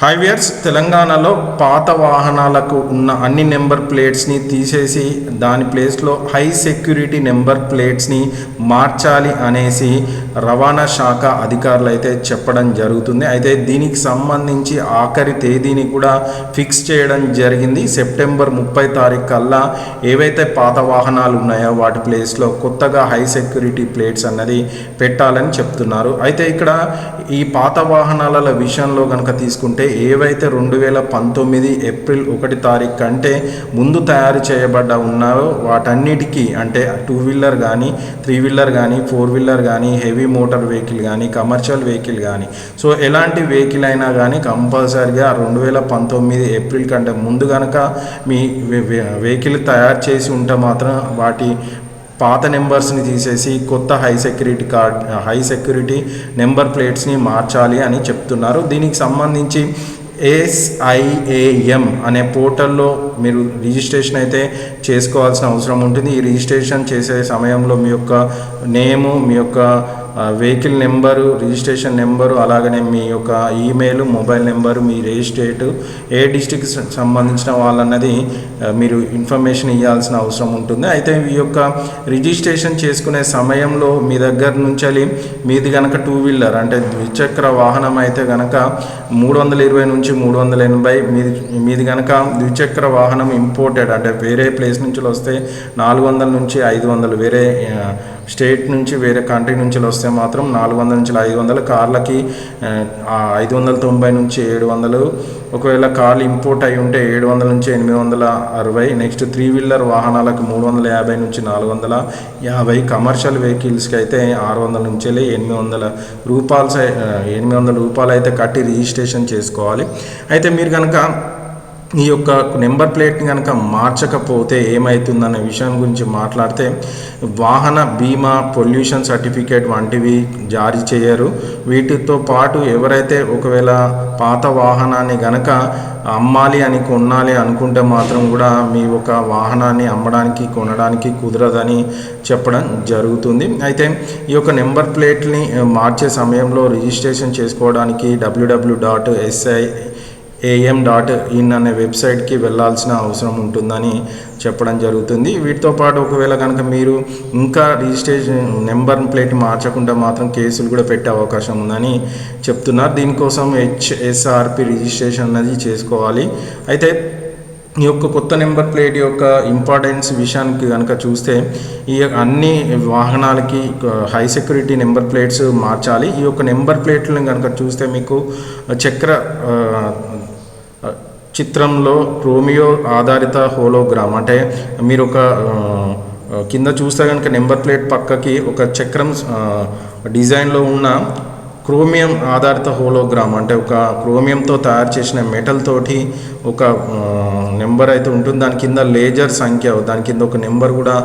హైవేర్స్ తెలంగాణలో పాత వాహనాలకు ఉన్న అన్ని నెంబర్ ప్లేట్స్ని తీసేసి దాని ప్లేస్లో హై సెక్యూరిటీ నెంబర్ ప్లేట్స్ని మార్చాలి అనేసి రవాణా శాఖ అధికారులు అయితే చెప్పడం జరుగుతుంది. అయితే దీనికి సంబంధించి ఆఖరి తేదీని కూడా ఫిక్స్ చేయడం జరిగింది. సెప్టెంబర్ ముప్పై తారీఖు కల్లా ఏవైతే పాత వాహనాలు ఉన్నాయో వాటి ప్లేస్లో కొత్తగా హై సెక్యూరిటీ ప్లేట్స్ అన్నది పెట్టాలని చెప్తున్నారు. అయితే ఇక్కడ ఈ పాత వాహనాల విషయంలో కనుక తీసుకుంటే ఏవైతే రెండు వేల పంతొమ్మిది ఏప్రిల్ ఒకటి తారీఖు కంటే ముందు తయారు చేయబడ్డ ఉన్నాయో వాటన్నిటికీ అంటే టూ వీలర్ కానీ త్రీ వీలర్ కానీ ఫోర్ వీలర్ కానీ హెవీ మోటార్ వెహికల్ కానీ కమర్షియల్ వెహికల్ కానీ సో ఎలాంటి వెహికల్ అయినా కానీ కంపల్సరిగా రెండు వేల పంతొమ్మిది ఏప్రిల్ కంటే ముందు కనుక మీ వెహికల్ తయారు చేసి ఉంటే మాత్రం వాటి పాత నెంబర్స్ని తీసేసి కొత్త high security card high security number ప్లేట్స్ని మార్చాలి అని చెప్తున్నారు. దీనికి సంబంధించి ఎస్ఐఏఎం అనే పోర్టల్లో మీరు రిజిస్ట్రేషన్ అయితే చేసుకోవాల్సిన అవసరం ఉంటుంది. ఈ రిజిస్ట్రేషన్ చేసే సమయంలో మీ యొక్క నేము మీ యొక్క వెహికల్ నెంబరు రిజిస్ట్రేషన్ నెంబరు అలాగనే మీ యొక్క ఈమెయిల్ మొబైల్ నెంబరు మీ రిజిస్ట్రేట్ ఏ డిస్టిక్ సంబంధించిన వాళ్ళన్నది మీరు ఇన్ఫర్మేషన్ ఇవ్వాల్సిన అవసరం ఉంటుంది. అయితే ఈ యొక్క రిజిస్ట్రేషన్ చేసుకునే సమయంలో మీ దగ్గర నుంచి మీది కనుక టూ వీలర్ అంటే ద్విచక్ర వాహనం అయితే కనుక మూడు వందల ఇరవై నుంచి మూడు వందల ఎనభై మీది మీది కనుక ద్విచక్ర వాహనం ఇంపోర్టెడ్ అంటే వేరే ప్లేస్ నుంచి వస్తే నాలుగు వందల నుంచి ఐదు వందలు వేరే స్టేట్ నుంచి వేరే కంట్రీ నుంచి వస్తే మాత్రం నాలుగు వందల నుంచి ఐదు వందలు కార్లకి ఐదు వందల తొంభై నుంచి ఏడు వందలు. ఒకవేళ కార్లు ఇంపోర్ట్ అయి ఉంటే ఏడు వందల నుంచి ఎనిమిది వందల అరవై. నెక్స్ట్ త్రీ వీలర్ వాహనాలకు మూడు వందల యాభై నుంచి నాలుగు వందల. యాభై కమర్షియల్ వెహికల్స్కి అయితే ఆరు వందల నుంచి ఎనిమిది వందల రూపాయలు సై- ఎనిమిది వందల రూపాయలు అయితే కట్టి రిజిస్ట్రేషన్ చేసుకోవాలి. అయితే మీరు కనుక ఈ యొక్క నెంబర్ ప్లేట్ని కనుక మార్చకపోతే ఏమవుతుందనే విషయం గురించి మాట్లాడితే వాహన బీమా పొల్యూషన్ సర్టిఫికేట్ వంటివి జారీ చేయరు. వీటితో పాటు ఎవరైతే ఒకవేళ పాత వాహనాన్ని గనక అమ్మాలి అని కొనాలి అనుకుంటే మాత్రం కూడా మీ ఒక వాహనాన్ని అమ్మడానికి కొనడానికి కుదరదని చెప్పడం జరుగుతుంది. అయితే ఈ యొక్క నెంబర్ ప్లేట్ని మార్చే సమయంలో రిజిస్ట్రేషన్ చేసుకోవడానికి WWW dot S I A M dot in అనే వెబ్సైట్కి వెళ్ళాల్సిన అవసరం ఉంటుందని చెప్పడం జరుగుతుంది. వీటితో పాటు ఒకవేళ కనుక మీరు ఇంకా రిజిస్ట్రేషన్ నెంబర్ ప్లేట్ మార్చకుండా మాత్రం కేసులు కూడా పెట్టే అవకాశం ఉందని చెప్తున్నారు. దీనికోసం హెచ్ఎస్ఆర్పి రిజిస్ట్రేషన్ అనేది చేసుకోవాలి. అయితే ఈ యొక్క కొత్త నెంబర్ ప్లేట్ యొక్క ఇంపార్టెన్స్ విషయానికి కనుక చూస్తే ఈ అన్ని వాహనాలకి హై సెక్యూరిటీ నెంబర్ ప్లేట్స్ మార్చాలి. ఈ యొక్క నెంబర్ ప్లేట్లను కనుక చూస్తే మీకు చక్ర చిత్రంలో రోమియో ఆధారిత హోలోగ్రామ్ అంటే మీరు ఒక కింద చూస్తే కనుక నెంబర్ ప్లేట్ పక్కకి ఒక చక్రం డిజైన్లో ఉన్న క్రోమియం ఆధారిత హోలోగ్రామ్ అంటే ఒక క్రోమియంతో తయారు చేసిన మెటల్ తోటి ఒక నెంబర్ అయితే ఉంటుంది. దాని కింద లేజర్ సంఖ్య దాని కింద ఒక నెంబర్ కూడా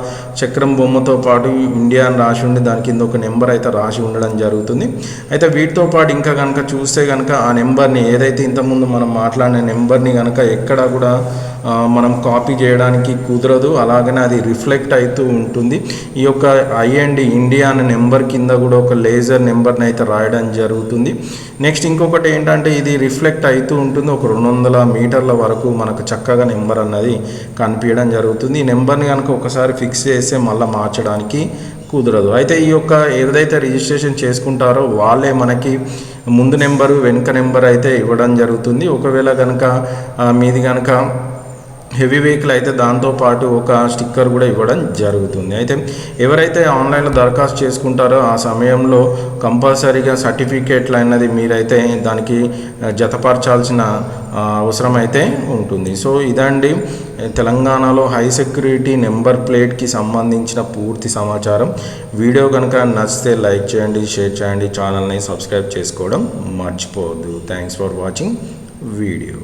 చక్రం బొమ్మతో పాటు ఇండియా అని రాసి ఉండి దాని కింద ఒక నెంబర్ అయితే రాసి ఉండడం జరుగుతుంది. అయితే వీటితో పాటు ఇంకా కనుక చూస్తే కనుక ఆ నెంబర్ని ఏదైతే ఇంతకుముందు మనం మాట్లాడిన నెంబర్ని కనుక ఎక్కడ కూడా మనం కాపీ చేయడానికి కుదరదు. అలాగనే అది రిఫ్లెక్ట్ అవుతూ ఉంటుంది. ఈ యొక్క ఐఎండి ఇండియా అనే నెంబర్ కింద కూడా ఒక లేజర్ నెంబర్ని అయితే రాయడం జరుగుతుంది. నెక్స్ట్ ఇంకొకటి ఏంటంటే ఇది రిఫ్లెక్ట్ అవుతూ ఉంటుంది. ఒక రెండు వందల మీటర్ల వరకు మనకు చక్కగా నెంబర్ అన్నది కనిపించడం జరుగుతుంది. ఈ నెంబర్ని కనుక ఒకసారి ఫిక్స్ చేస్తే మళ్ళీ మార్చడానికి కుదరదు. అయితే ఈ యొక్క ఏదైతే రిజిస్ట్రేషన్ చేసుకుంటారో వాళ్ళే మనకి ముందు నెంబరు వెనుక నెంబర్ అయితే ఇవ్వడం జరుగుతుంది. ఒకవేళ కనుక మీది కనుక హెవీ వెహికల్ అయితే దాంతోపాటు ఒక స్టిక్కర్ కూడా ఇవ్వడం జరుగుతుంది. అయితే ఎవరైతే ఆన్లైన్లో దరఖాస్తు చేసుకుంటారో ఆ సమయంలో కంపల్సరీగా సర్టిఫికేట్లు అన్నది మీరైతే దానికి జతపరచాల్సిన అవసరం అయితే ఉంటుంది. సో ఇదండి తెలంగాణలో హై సెక్యూరిటీ నెంబర్ ప్లేట్కి సంబంధించిన పూర్తి సమాచారం. వీడియో కనుక నచ్చితే లైక్ చేయండి షేర్ చేయండి ఛానల్ని సబ్స్క్రైబ్ చేసుకోవడం మర్చిపోవద్దు. Thanks for watching video.